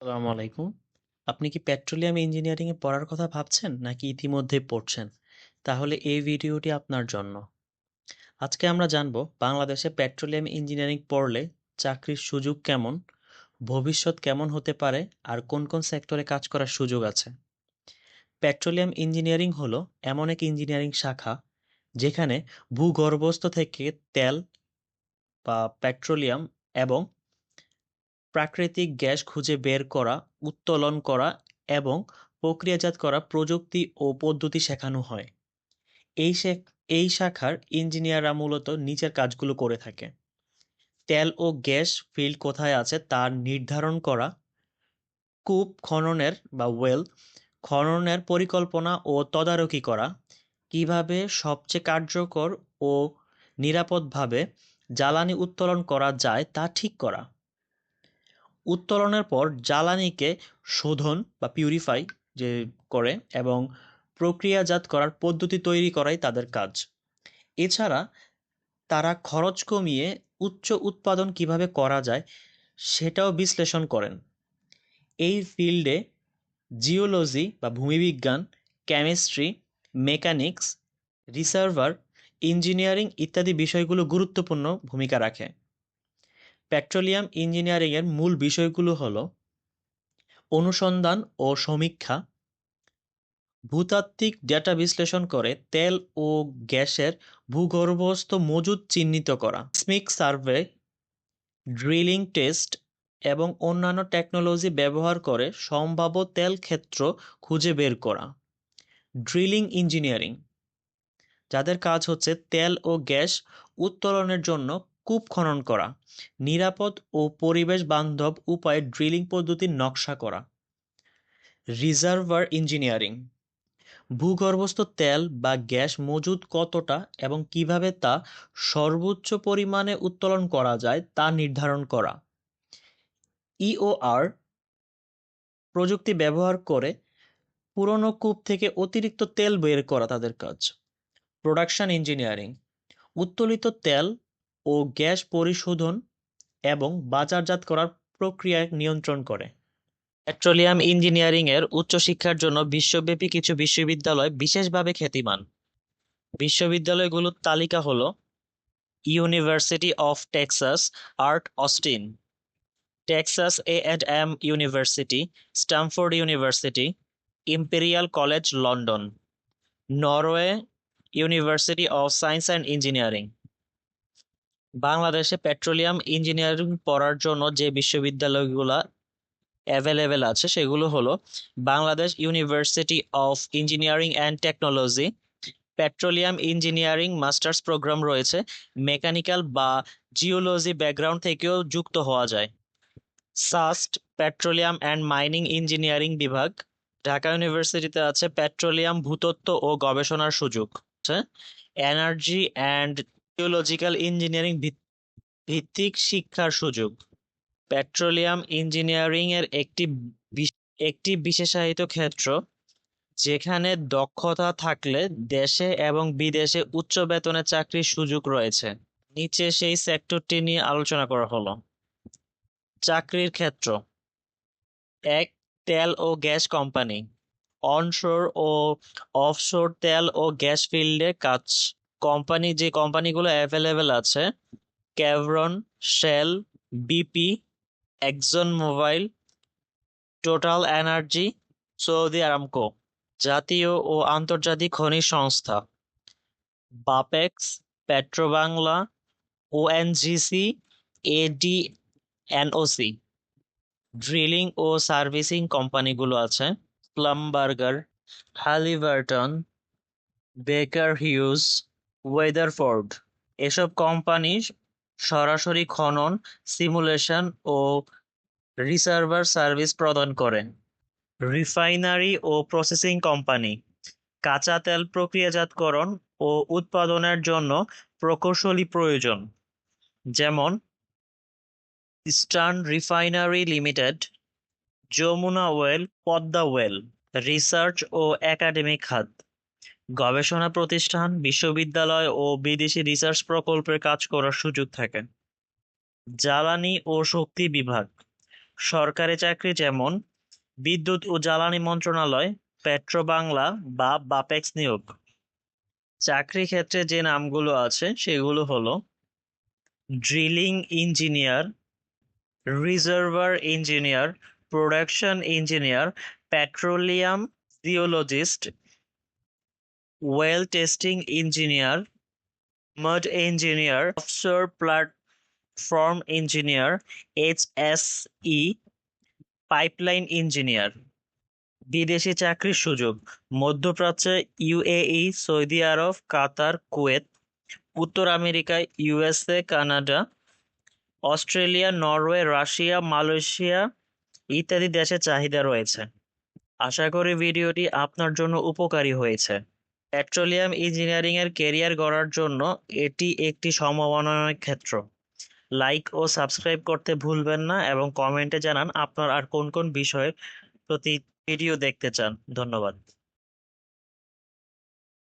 আসসালামু আলাইকুম। আপনি কি পেট্রোলিয়াম ইঞ্জিনিয়ারিংয়ে পড়ার কথা ভাবছেন নাকি ইতিমধ্যেই পড়ছেন? তাহলে এই ভিডিওটি আপনার জন্য। আজকে আমরা জানব বাংলাদেশে পেট্রোলিয়াম ইঞ্জিনিয়ারিং পড়লে চাকরির সুযোগ কেমন, ভবিষ্যৎ কেমন হতে পারে আর কোন কোন সেক্টরে কাজ করার সুযোগ আছে। পেট্রোলিয়াম ইঞ্জিনিয়ারিং হলো এমন এক ইঞ্জিনিয়ারিং শাখা যেখানে ভূগর্ভস্থ থেকে তেল বা পেট্রোলিয়াম এবং প্রাকৃতিক গ্যাস খুঁজে বের করা, উত্তোলন করা এবং প্রক্রিয়াজাত করা প্রযুক্তি ও পদ্ধতি শেখানো হয়। এই এই শাখার ইঞ্জিনিয়াররা মূলত নিচের কাজগুলো করে থাকে। তেল ও গ্যাস ফিল্ড কোথায় আছে তা নির্ধারণ করা, কূপ খননের বা ওয়েল খননের পরিকল্পনা ও তদারকি করা, কীভাবে সবচেয়ে কার্যকর ও নিরাপদভাবে জ্বালানি উত্তোলন করা যায় তা ঠিক করা। উত্তোলনের পর জ্বালানিকে শোধন বা পিউরিফাই যে করে এবং প্রক্রিয়াজাত করার পদ্ধতি তৈরি করাই তাদের কাজ। এছাড়া তারা খরচ কমিয়ে উচ্চ উৎপাদন কীভাবে করা যায় সেটাও বিশ্লেষণ করেন। এই ফিল্ডে জিওলজি বা ভূমিবিজ্ঞান কেমিস্ট্রি মেকানিক্স রিসার্ভার ইঞ্জিনিয়ারিং ইত্যাদি বিষয়গুলো গুরুত্বপূর্ণ ভূমিকা রাখে। পেট্রোলিয়াম ইঞ্জিনিয়ারিংয়ের মূল বিষয়গুলো হল অনুসন্ধান ও সমীক্ষা, ভূতাত্ত্বিক ডেটা বিশ্লেষণ করে তেল ও গ্যাসের ভূগর্ভস্থ মজুদ চিহ্নিত করা স্মিক সার্ভে, ড্রিলিং টেস্ট এবং অন্যান্য টেকনোলজি ব্যবহার করে সম্ভাব্য তেল ক্ষেত্র খুঁজে বের করা, ড্রিলিং ইঞ্জিনিয়ারিং, যাদের কাজ হচ্ছে তেল ও গ্যাস উত্তোলনের জন্য কূপ খনন করা, নিরাপদ ও পরিবেশ বান্ধব উপায়ে ড্রিলিং পদ্ধতির নকশা করা। Reservoir engineering. ভূগর্ভস্থ তেল বা গ্যাস মজুদ কতটা এবং কীভাবে তা সর্বোচ্চ পরিমাণে উত্তোলন করা যায় তা নির্ধারণ করা। ইওআর প্রযুক্তি ব্যবহার করে পুরনো কূপ থেকে অতিরিক্ত তেল বের করা তাদের কাজ। প্রোডাকশন ইঞ্জিনিয়ারিং, উত্তোলিত তেল ও গ্যাস পরিশোধন এবং বাজারজাত করার প্রক্রিয়া নিয়ন্ত্রণ করে। পেট্রোলিয়াম ইঞ্জিনিয়ারিংয়ের উচ্চশিক্ষার জন্য বিশ্বব্যাপী কিছু বিশ্ববিদ্যালয় বিশেষভাবে খ্যাতিমান। বিশ্ববিদ্যালয়গুলোর তালিকা হল University of Texas, at, Austin, Texas A and M University, Stanford University, Imperial College, London, Norway University of Science and Engineering. বাংলাদেশে পেট্রোলিয়াম ইঞ্জিনিয়ারিং পড়ার জন্য যে বিশ্ববিদ্যালয়গুলো অ্যাভেলেবেল আছে, সেগুলো হলো Bangladesh University of Engineering and Technology petroleum engineering masters programme রয়েছে, mechanical বা জিওলজি ব্যাকগ্রাউন্ড থেকেও যুক্ত হওয়া যায়। SUST petroleum and mining engineering বিভাগ, ঢাকা ইউনিভার্সিটিতে আছে পেট্রোলিয়াম ভূতত্ত্ব ও গবেষণার সুযোগ। এনার্জি অ্যান্ড জিওলজিক্যাল ইঞ্জিনিয়ারিং ভিত্তিক শিক্ষার সুযোগ। পেট্রোলিয়াম ইঞ্জিনিয়ারিং এর একটি একটি বিশেষায়িত ক্ষেত্র, যেখানে দক্ষতা থাকলে দেশে এবং বিদেশে উচ্চ বেতনে চাকরির সুযোগ রয়েছে। নিচে সেই সেক্টরটি নিয়ে আলোচনা করা হলো। চাকরির ক্ষেত্র। এক, তেল ও গ্যাস কোম্পানি। অনশোর ও অফশোর তেল ও গ্যাস ফিল্ডে কাজ কোম্পানি, যে কোম্পানিগুলো অ্যাভেলেবেল আছে Chevron Shell BP Exxon Mobil Total energy Saudi Aramco জাতীয় ও আন্তর্জাতিক খনি সংস্থা Bapex Petrobangla ONGC AD NOC drilling ও সার্ভিসিং কোম্পানিগুলো আছে প্লামবার্গার হালিবার্টন বেকার হিউজ ওয়েদারফোর্ড এসব কোম্পানি সরাসরি খনন সিমুলেশন ও রিসার্ভার সার্ভিস প্রদান করে রিফাইনারি ও প্রসেসিং কোম্পানি কাঁচা তেল প্রক্রিয়াজাতকরণ ও উৎপাদনের জন্য প্রকৌশলী প্রয়োজন। যেমন Eastern Refinery Limited Jamuna oil, Padma oil, research ও একাডেমিক খাত। গবেষণা প্রতিষ্ঠান, বিশ্ববিদ্যালয় ও বিদেশি রিসার্চ প্রকল্পে কাজ করার সুযোগ থাকে জ্বালানি ও শক্তি বিভাগ। সরকারি চাকরি যেমন, বিদ্যুৎ ও জ্বালানি মন্ত্রণালয় পেট্রো বাংলা বা বাপেক্স নিয়োগ। চাকরি ক্ষেত্রে যে নামগুলো আছে, সেগুলো হলো, drilling engineer, reservoir engineer, production engineer, petroleum geologist well testing engineer mud engineer, offshore platform engineer, HSE, pipeline engineer বিদেশি চাকরির সুযোগ মধ্যপ্রাচ্যে UAE Saudi Arabia Qatar Kuwait উত্তর America USA Canada Australia Norway Russia Malaysia ইত্যাদি দেশে চাহিদা রয়েছে। আশা করি ভিডিওটি আপনার জন্য উপকারী হয়েছে। পেট্রোলিয়াম ইঞ্জিনিয়ারিং এর কেরিয়ার গড়ার জন্য এটি একটি সম্ভাবনাময় ক্ষেত্র। লাইক ও সাবস্ক্রাইব করতে ভুলবেন না এবং কমেন্টে জানান আপনার আর কোন কোন বিষয়ের প্রতি ভিডিও দেখতে চান। ধন্যবাদ।